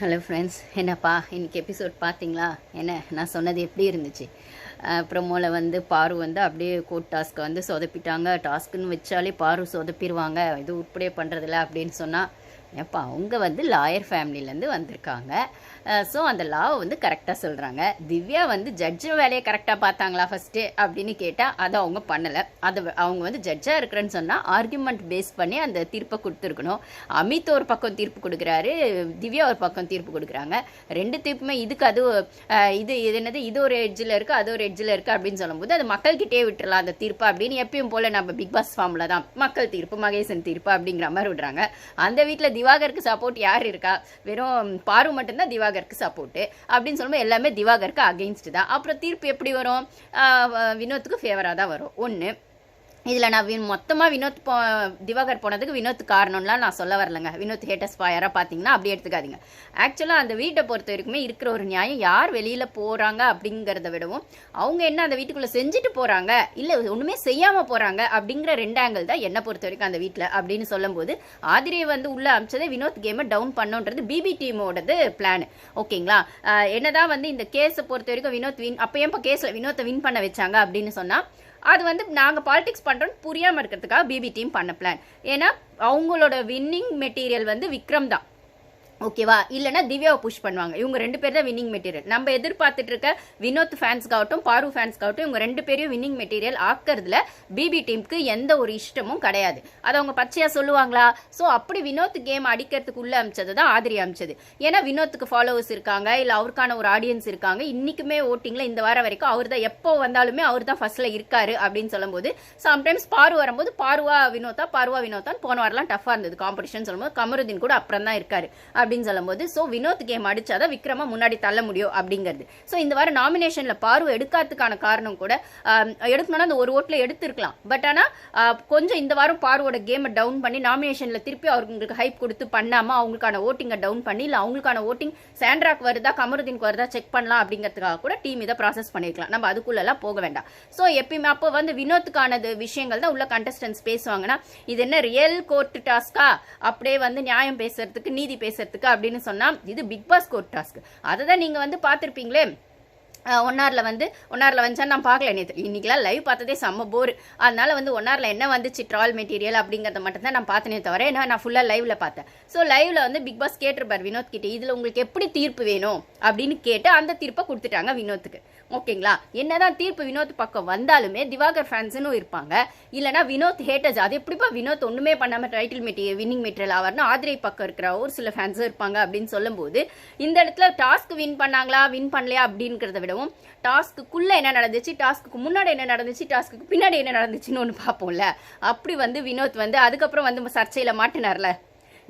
Hello friends என்னப்பா இன்னைக்கு episode பார்த்தீங்களா? என்ன நான் சொன்னது எப்படி இருந்துச்சு? ப்ரொமோவில் வந்து பாரு வந்து அப்படியே கோட் டாஸ்க்கை வந்து சொதப்பிட்டாங்க. டாஸ்க்குன்னு வச்சாலே பாரு சொதப்பிடுவாங்க இது உருப்படியே பண்ணுறதில்ல அப்படின்னு சொன்னால் ஏப்பா அவங்க வந்து லாயர் ஃபேமிலியிலேருந்து வந்திருக்காங்க. ஸோ அந்த லாவை வந்து கரெக்டாக சொல்கிறாங்க திவ்யா வந்து ஜட்ஜு வேலையை கரெக்டாக பார்த்தாங்களா ஃபஸ்ட்டு அப்படின்னு கேட்டால் அதை அவங்க பண்ணலை. அதை அவங்க வந்து ஜட்ஜாக இருக்கிறேன்னு சொன்னால் ஆர்கியூமெண்ட் பேஸ் பண்ணி அந்த தீர்ப்பை கொடுத்துருக்கணும். அமித் ஒரு பக்கம் தீர்ப்பு கொடுக்குறாரு திவ்யா ஒரு பக்கம் தீர்ப்பு கொடுக்குறாங்க. ரெண்டு தீர்ப்புமே இதுக்கு அது இது இது என்னது இது ஒரு எட்ஜில் இருக்குது அது ஒரு எட்ஜில் இருக்குது அப்படின்னு சொல்லும்போது அது மக்கள்கிட்டே விட்டுறலாம் அந்த தீர்ப்பு அப்படின்னு எப்பயும் போல் நம்ம பிக் பாஸ் ஃபார்மில் தான். மக்கள் தீர்ப்பு மகேசன் தீர்ப்பு அப்படிங்கிற மாதிரி விடுறாங்க. அந்த வீட்டில் திவாகருக்கு சப்போர்ட் யார் இருக்கா? வெறும் பாரு மட்டும்தான் திவாகருக்கு சப்போர்ட்டு அப்படின்னு சொல்லும்போது எல்லாமே திவாகருக்கு அகெயின்ஸ்ட் தான். அப்புறம் தீர்ப்பு எப்படி வரும்? வினோத்துக்கு ஃபேவராக தான் வரும். ஒன்று இதில் நான் வின் மொத்தமாக வினோத் போ திவாகர் போனதுக்கு வினோத் காரணம்லாம் நான் சொல்ல வரலங்க. வினோத் ஹேட்டஸ் யாராக பார்த்தீங்கன்னா அப்படி எடுத்துக்காதீங்க. ஆக்சுவலாக அந்த வீட்டை பொறுத்த வரைக்குமே இருக்கிற ஒரு நியாயம் யார் வெளியில் போகிறாங்க அப்படிங்கிறத விடவும் அவங்க என்ன அந்த வீட்டுக்குள்ளே செஞ்சுட்டு போகிறாங்க இல்லை ஒன்றுமே செய்யாமல் போகிறாங்க அப்படிங்கிற ரெண்டு ஆங்கிள் தான் என்னை பொறுத்த வரைக்கும் அந்த வீட்டில் அப்படின்னு சொல்லும்போது ஆதிரியை வந்து உள்ளே அமிச்சதே வினோத் கேமை டவுன் பண்ணோன்றது பிபி டீமோடது பிளான் ஓகேங்களா? என்னதான் வந்து இந்த கேஸை பொறுத்த வரைக்கும் வினோத் வின் அப்போ ஏன் இப்போ கேஸில் வினோத்தை வின் பண்ண வச்சாங்க அப்படின்னு சொன்னால் அது வந்து நாங்கள் பாலிடிக்ஸ் பண்ணுறோன்னு புரியாமல் இருக்கிறதுக்காக பிபி டீம் பண்ண பிளான் ஏன்னா அவங்களோட வின்னிங் மெட்டீரியல் வந்து விக்ரம் தான். ஓகேவா? இல்லைன்னா திவ்யாவை புஷ் பண்ணுவாங்க. இவங்க ரெண்டு பேர் தான் வின்னிங் மெட்டீரியல் நம்ம எதிர்பார்த்துட்டு இருக்க வினோத் ஃபேன்ஸ்க்காகட்டும் பாரு ஃபேன்ஸ்க்காகட்டும் இவங்க ரெண்டு பேரையும் வின்னிங் மெட்டீரியல் ஆக்கிறதுல பிபி டீமுக்கு எந்த ஒரு இஷ்டமும் கிடையாது. அதை அவங்க பச்சையாக சொல்லுவாங்களா? ஸோ அப்படி வினோத் கேம் அடிக்கிறதுக்கு உள்ள தான் ஆதிரி அமைச்சது. ஏன்னா வினோத்துக்கு ஃபாலோவர்ஸ் இருக்காங்க இல்லை அவருக்கான ஒரு ஆடியன்ஸ் இருக்காங்க. இன்றைக்குமே ஓட்டிங்கில் இந்த வாரம் வரைக்கும் அவர் தான் எப்போ வந்தாலுமே அவர் தான் ஃபர்ஸ்ட்டில் இருக்காரு அப்படின்னு சொல்லும்போது சம்டைம்ஸ் பாரு வரும்போது பாருவா வினோத்தா பாருவா வினோத்தான் போன வாரம்லாம் டஃபாக இருந்தது காம்படிஷன் சொல்லும்போது. கமருதீன் கூட அப்புறம் தான் இருக்காரு அப்படின்னு சொல்லும்போது ஸோ வினோத் கேம் அடிச்சாதான் விக்ரமா முன்னாடி தள்ள முடியும் அப்படிங்கிறது. ஸோ இந்த வாரம் நாமினேஷனில் பார்வை எடுக்காததுக்கான காரணம் கூட எடுக்கணும்னா அந்த ஒரு ஓட்டில் எடுத்திருக்கலாம். பட் ஆனால் கொஞ்சம் இந்த வாரம் பார்வோட கேமை டவுன் பண்ணி நாமினேஷனில் திருப்பி அவங்களுக்கு ஹைப் கொடுத்து பண்ணாமல் அவங்களுக்கான ஓட்டிங்கை டவுன் பண்ணி இல்லை அவங்களுக்கான ஓட்டிங் சாண்ட்ராக் வருதா கமருதீனுக்கு வருதா செக் பண்ணலாம் அப்படிங்கிறதுக்காக கூட டீம் இதை ப்ராசஸ் பண்ணியிருக்கலாம் நம்ம அதுக்குள்ளெல்லாம் போக வேண்டாம். ஸோ எப்பயுமே அப்போ வந்து வினோத்துக்கானது விஷயங்கள் தான் உள்ள கண்டஸ்டன்ஸ் பேசுவாங்கன்னா இது என்ன ரியல் கோர்ட் டாஸ்கா அப்படியே வந்து நியாயம் பேசுறதுக்கு நீதி பேசுறதுக்கு அப்படின்னு சொன்னால் இது பிக் பாஸ் கோர்ட் டாஸ்க் அதை தான் நீங்கள் வந்து பார்த்துருப்பீங்களே. ஒன்னாரில் வந்து ஒன்னாரில் வந்துச்சா நான் பார்க்கல நேற்று இன்றைக்கெலாம் லைவ் பார்த்ததே செம்ம போர் அதனால் வந்து ஒன்னாரில் என்ன வந்துச்சு ட்ரால் மெட்டீரியல் அப்படிங்கிறத மட்டும்தான் நான் பார்த்தனே தவிர ஏன்னா நான் ஃபுல்லாக லைவில் பார்த்தேன். ஸோ லைவில் வந்து பிக் பாஸ் கேட்டிருப்பார் வினோத் கிட்டே இதில் உங்களுக்கு எப்படி தீர்ப்பு வேணும் அப்படின்னு கேட்டு அந்த தீர்ப்பை கொடுத்துட்டாங்க வினோத்துக்கு. ஓகேங்களா? என்னதான் தீர்ப்பு வினோத் பக்கம் வந்தாலுமே திவாகர் ஃபேன்ஸ்னு இருப்பாங்க. இல்லைனா வினோத் ஹேட்டர்ஸ் அது எப்படிப்பா வினோத் ஒன்றுமே பண்ணாமல் டைட்டில் மெட்டீரியல் வின்னிங் மெட்டீரியல் ஆவார்னு ஆதிரை பக்கம் இருக்கிற ஒரு சில ஃபேன்ஸும் இருப்பாங்க அப்படின்னு சொல்லும்போது இந்த இடத்துல டாஸ்க் வின் பண்ணாங்களா வின் பண்ணலையா அப்படிங்கிறத விடவும் டாஸ்க்குள்ளே என்ன நடந்துச்சு டாஸ்க்கு முன்னாடி என்ன நடந்துச்சு டாஸ்க்கு பின்னாடி என்ன நடந்துச்சுன்னு ஒன்று பார்ப்போம்ல. அப்படி வந்து வினோத் வந்து அதுக்கப்புறம் வந்து சர்ச்சையில் மாட்டினார்ல.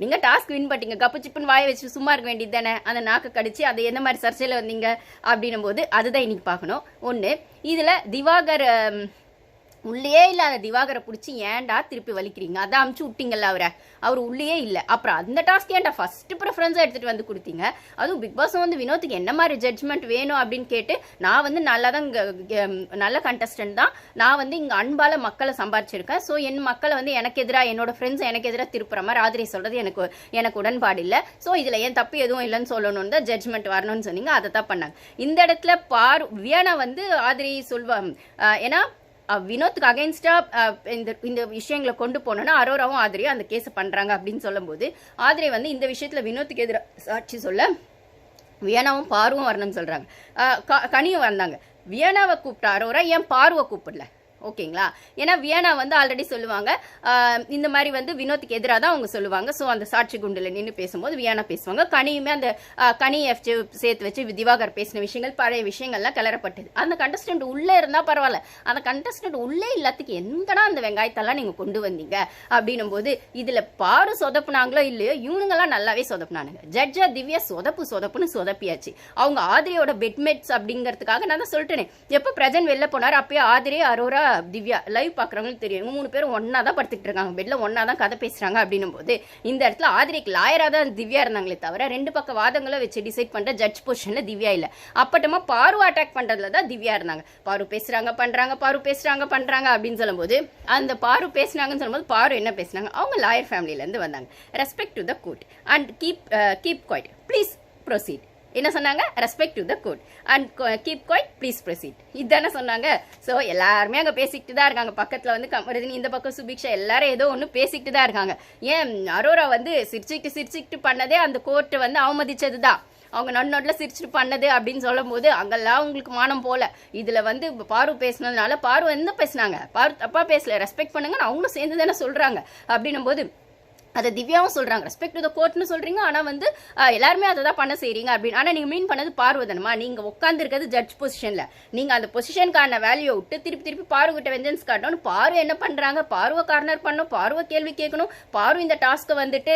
நீங்க டாஸ்க் வின் பண்ணிட்டீங்க. கப்பு சிப்புன்னு வாய வச்சு சும்மா இருக்க வேண்டியது தானே? அந்த நாக்கை கடிச்சு அதை எந்த மாதிரி சர்ச்சையில் வந்தீங்க? அப்படின்னும் போது அதுதான் இன்னைக்கு பார்க்கணும். ஒன்று இதில் திவாகர் உள்ளேயே உள்ளே இல்லாத திவாகரை பிடிச்சி ஏன்டா திருப்பி வலிக்கிறீங்க? அதான் அமுச்சு விட்டீங்கல்ல அவரை. அவர் உள்ளே இல்லை. அப்புறம் அந்த டாஸ்க் ஏன்டா ஃபஸ்ட்டு ப்ரிஃபரன்ஸாக எடுத்துகிட்டு வந்து கொடுத்தீங்க? அதுவும் பிக் பாஸ் வந்து வினோத்துக்கு என்ன மாதிரி ஜட்ஜ்மெண்ட் வேணும் அப்படின்னு கேட்டு நான் வந்து நல்லா தான் நல்ல கண்டஸ்டன்ட் தான். நான் வந்து இங்கே அன்பால் மக்களை சம்பாரிச்சிருக்கேன். ஸோ என் மக்களை வந்து எனக்கு எதிராக என்னோட ஃப்ரெண்ட்ஸ் எனக்கு எதிராக திருப்புற மாதிரி ஆதிரை சொல்கிறது எனக்கு எனக்கு உடன்பாடு இல்லை. ஸோ இதில் ஏன் தப்பு எதுவும் இல்லைன்னு சொல்லணும்னு தான் ஜட்ஜ்மெண்ட் வரணும்னு சொன்னீங்க. அதை தான் பண்ணாங்க. இந்த இடத்துல பார் வியானா வந்து ஆதிரி சொல்வா ஏன்னா வினோத்துக்கு அகைன்ஸ்டாக இந்த இந்த விஷயங்களை கொண்டு போனோன்னா அரோராவும் ஆதிரியும் அந்த கேஸை பண்ணுறாங்க அப்படின்னு சொல்லும்போது ஆதிரியை வந்து இந்த விஷயத்தில் வினோத்துக்கு எதிராக சாட்சி சொல்ல வியனாவும் பார்வும் வரணும்னு சொல்கிறாங்க க- கனியும் வந்தாங்க. வியனாவை கூப்பிட்ட அரோரா ஏன் பார்வை கூப்பிடல? ஓகேங்களா? ஏன்னா வியனா வந்து ஆல்ரெடி சொல்லுவாங்க. இந்த மாதிரி வந்து வினோத்துக்கு எதிராக தான் அவங்க சொல்லுவாங்க. ஸோ அந்த சாட்சி குண்டில் நின்று பேசும்போது வியானா பேசுவாங்க. கனியுமே அந்த கனி எஃப் சேர்த்து வச்சு திவாகர் பேசின விஷயங்கள் பழைய விஷயங்கள்லாம் கிளறப்பட்டது அந்த கண்டஸ்டன்ட் உள்ளே இருந்தால் பரவாயில்ல. அந்த கண்டஸ்டன்ட் உள்ளே இல்லாததுக்கு எந்தடா அந்த வெங்காயத்தெல்லாம் நீங்கள் கொண்டு வந்தீங்க? அப்படின்னும் போது இதில் பாடு சொதப்புனாங்களோ இல்லையோ இவனுங்கெல்லாம் நல்லாவே சொதப்புனானுங்க. ஜட்ஜா திவ்யா சொதப்பு சொதப்புன்னு சொதப்பியாச்சு. அவங்க ஆதிரியோட பெட்மெட்ஸ் அப்படிங்கிறதுக்காக நான் தான் சொல்லிட்டேனே. எப்போ பிரஜன் வெளில போனார் அப்பயே ஆதிரி அரோரா திவ்யா லைவ் பார்க்குறவங்களுக்கு தெரியும். இவங்க மூணு பேரும் ஒன்றா தான் படுத்துக்கிட்டு இருக்காங்க. பெட்டில் ஒன்றா தான் கதை பேசுகிறாங்க அப்படின்னும் போது இந்த இடத்துல ஆதிரிக்கு லாயராக தான் திவ்யா இருந்தாங்களே தவிர ரெண்டு பக்க வாதங்களை வச்சு டிசைட் பண்ணுற ஜட்ஜ் பொசிஷனில் திவ்யா இல்லை. அப்பட்டமா பாரு அட்டாக் பண்ணுறதுல தான் திவ்யா இருந்தாங்க. பாரு பேசுகிறாங்க பண்ணுறாங்க பாரு பேசுகிறாங்க பண்ணுறாங்க அப்படின்னு சொல்லும்போது அந்த பாரு பேசுனாங்கன்னு சொல்லும்போது பாரு என்ன பேசுனாங்க? அவங்க லாயர் ஃபேமிலியிலேருந்து வந்தாங்க. Respect to the court and keep keep quiet please proceed என்ன சொன்னாங்க? Respect to the court and keep quiet please proceed இதுதானே சொன்னாங்க. ஸோ எல்லாருமே அங்கே பேசிக்கிட்டு தான் இருக்காங்க. பக்கத்தில் வந்து கமரதினி இந்த பக்கம் சுபிக்ஷா எல்லாரும் ஏதோ ஒன்று பேசிக்கிட்டு தான் இருக்காங்க. ஏன் அரோரா வந்து சிரிச்சுக்கிட்டு சிரிச்சுக்கிட்டு பண்ணதே அந்த கோர்ட்டை வந்து அவமதிச்சது தான் அவங்க நடு நடுல சிரிச்சுட்டு பண்ணது அப்படின்னு சொல்லும் போது அங்கெல்லாம் உங்களுக்கு மானம் போல. இதுல வந்து பாரு பேசினதுனால பாரு என்ன பேசினாங்க? பாரு தப்பா பேசல ரெஸ்பெக்ட் பண்ணுங்கன்னு அவங்களும் சேர்ந்து தானே சொல்றாங்க. அப்படின்னும் போது அதை திவ்யாவும் சொல்கிறாங்க ரெஸ்பெக்ட் டு த கோர்ட்னு சொல்கிறீங்க ஆனால் வந்து எல்லாருமே அதை தான் பண்ண செய்கிறீங்க அப்படின்னு. ஆனால் நீங்கள் மீன் பண்ணது பார்வதனமா? நீங்கள் உட்காந்துருக்கிறது ஜட்ஜ் பொசிஷனில் நீங்கள் அந்த பொசிஷனுக்கான வேல்யூ விட்டு திருப்பி திருப்பி பார்வகிட்ட கிட்ட வெஞ்சன்ஸ் காட்டணும் பாரு என்ன பண்ணுறாங்க பார்வை கார்னர் பண்ணும் பார்வை கேள்வி கேட்கணும். பாரு இந்த டாஸ்க்கை வந்துட்டு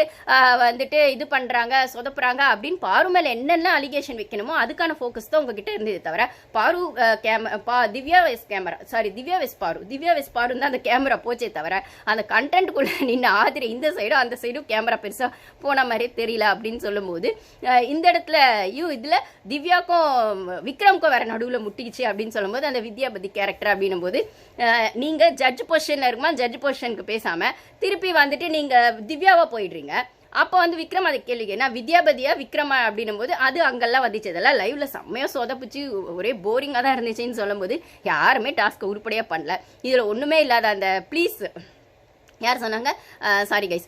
வந்துட்டு இது பண்ணுறாங்க சொதப்புறாங்க அப்படின்னு பாரு மேலே என்னென்ன அலிகேஷன் வைக்கணுமோ அதுக்கான ஃபோக்கஸ் தான் உங்ககிட்ட இருந்தது தவிர பாரு கேம பா திவ்யா வெஸ் கேமரா சாரி திவ்யா வெஸ் பாரு. திவ்யா வெஸ் பாருன்னு தான் அந்த கேமரா போச்சே தவிர அந்த கண்டென்ட்குள்ளே நின்று ஆதிரி இந்த சைடும் அந்த சைடும் கேமரா பெருசாக போன மாதிரி தெரியல அப்படின்னு சொல்லும்போது இந்த இடத்துல ஐயோ இதில் திவ்யாக்கும் விக்ரம்க்கும் வேற நடுவில் முட்டிக்கிச்சு அப்படின்னு சொல்லும்போது அந்த வித்யாபதி கேரக்டர் அப்படின்னும் போது நீங்கள் ஜட்ஜ் பொசிஷன்ல இருக்குமா? ஜட்ஜ் பொசிஷனுக்கு பேசாமல் திருப்பி வந்துட்டு நீங்கள் திவ்யாவாக போயிடுறீங்க. அப்போ வந்து விக்ரம் அதை கேள்வி ஏன்னா வித்யாபதியா விக்ரமா அப்படின்னும் போது அது அங்கெல்லாம் வந்துச்சு அதெல்லாம் லைவ்ல செம்மையா சொதப்பிச்சு ஒரே போரிங்காக தான் இருந்துச்சுன்னு சொல்லும்போது யாருமே டாஸ்க்கை உருப்படியா பண்ணல. இதுல ஒண்ணுமே இல்லாத அந்த ப்ளீஸ் யார் சொன்னாங்க? Sorry guys